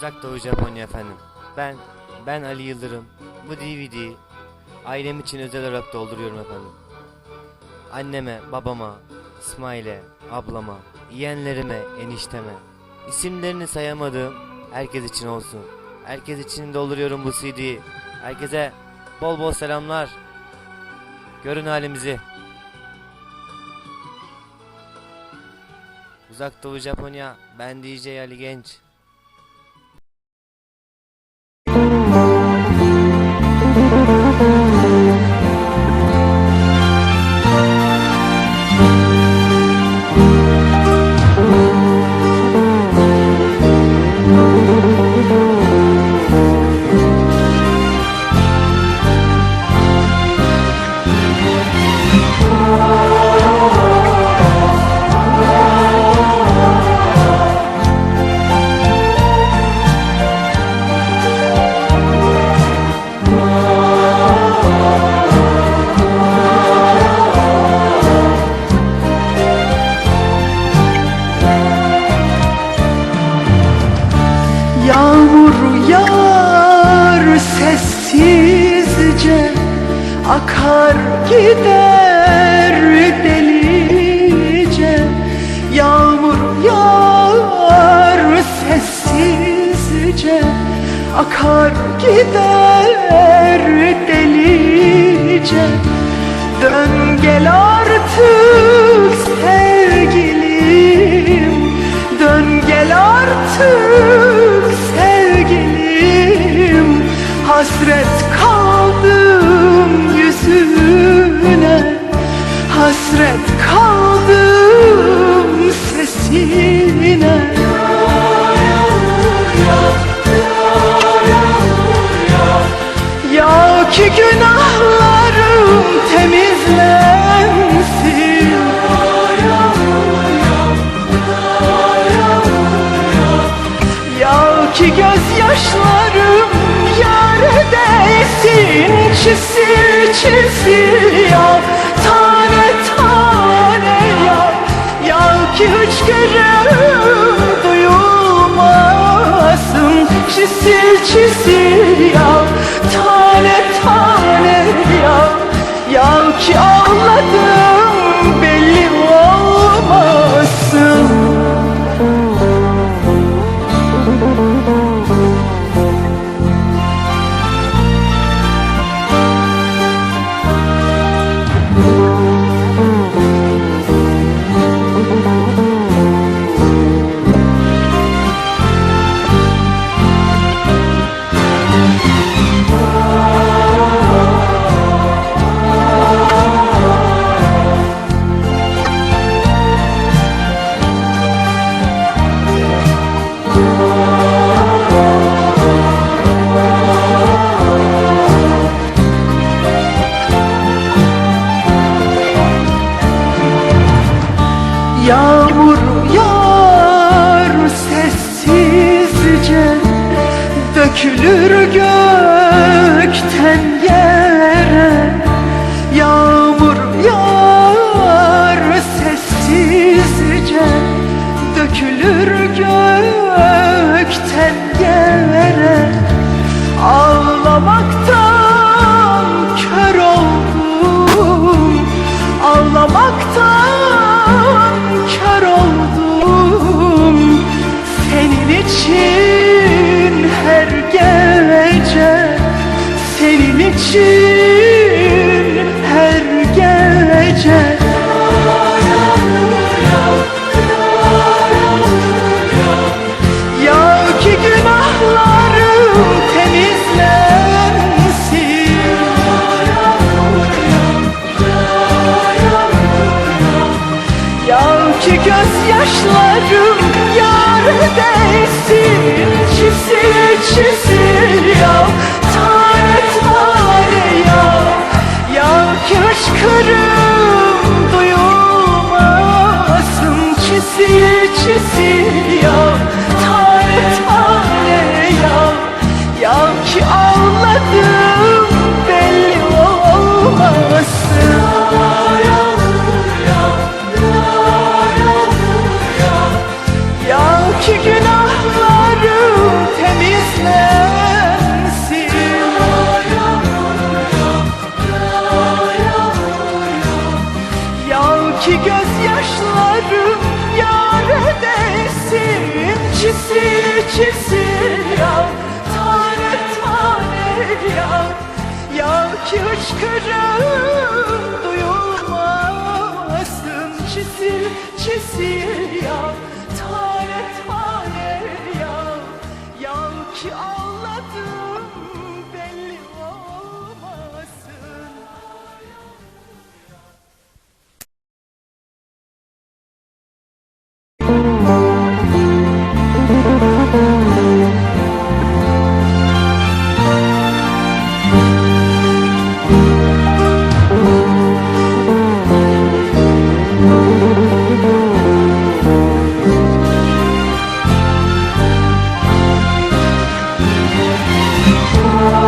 Uzak Doğu Japonya efendim. Ben, ben Ali Yıldırım. Bu DVD'yi ailem için özel olarak dolduruyorum efendim. Anneme, babama, İsmail'e, ablama, yeğenlerime, enişteme. İsimlerini sayamadığım herkes için olsun. Herkes için dolduruyorum bu CD'yi. Herkese bol bol selamlar. Görün halimizi. Uzak Doğu Japonya, ben DJ Ali Genç. Akar gider delice. Yağmur yağar sessizce. Akar gider delice. Dön gel artık sesine Ya ki günahlarım temizlensin. Ya ki gözyaşlarım yâre değsin Çisil çisil ya Çisil çisil ya tane tane ya Ya ki ağladım Yağmur yağar sessizce Dökülür gökten için her gece Senin için ki gözyaşlarım yâre değsin. Çisil çisil ya tane tane ya Ya ki hıçkırım duyulmasın. Çisil çisil ya ki gözyaşlarım yâre değsin Çisir çisir ya tane tane ya Ya ki hıçkırığım duyulmasın Çisir çisir ya tane tane you all Oh.